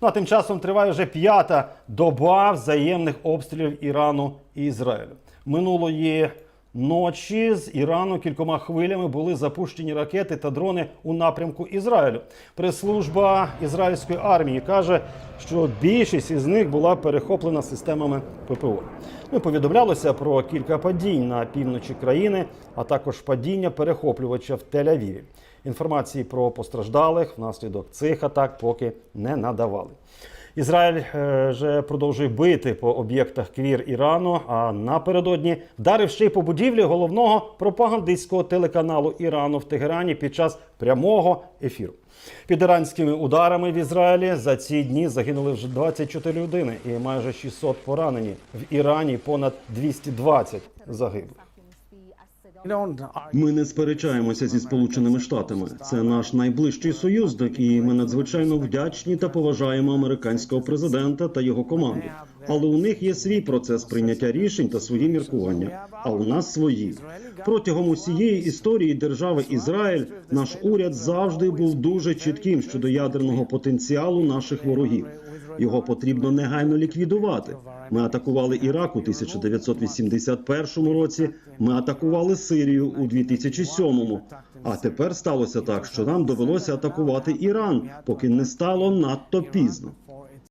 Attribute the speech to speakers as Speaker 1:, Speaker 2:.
Speaker 1: Ну а тим часом триває вже п'ята доба взаємних обстрілів Ірану і Ізраїлю. Минулої ночі з Ірану кількома хвилями були запущені ракети та дрони у напрямку Ізраїлю. Прес-служба ізраїльської армії каже, що більшість із них була перехоплена системами ППО. Ну, повідомлялося про кілька падінь на півночі країни, а також падіння перехоплювача в Тель-Авіві. Інформації про постраждалих внаслідок цих атак поки не надавали. Ізраїль е, вже продовжує бити по об'єктах квір Ірану. А напередодні вдарив ще й по будівлі головного пропагандистського телеканалу Ірану в Тегерані під час прямого ефіру. Під іранськими ударами в Ізраїлі за ці дні загинули вже 24 людини і майже 600 поранені. В Ірані понад 220 загиблих.
Speaker 2: Ми не сперечаємося зі сполученими штатами. Це наш найближчий союзник, і ми надзвичайно вдячні та поважаємо американського президента та його команду. Але у них є свій процес прийняття рішень та свої міркування. А у нас свої протягом усієї історії держави Ізраїль наш уряд завжди був дуже чітким щодо ядерного потенціалу наших ворогів. Його потрібно негайно ліквідувати. Ми атакували Ірак у 1981 році. Ми атакували Сирію у 2007. А тепер сталося так, що нам довелося атакувати Іран, поки не стало надто пізно.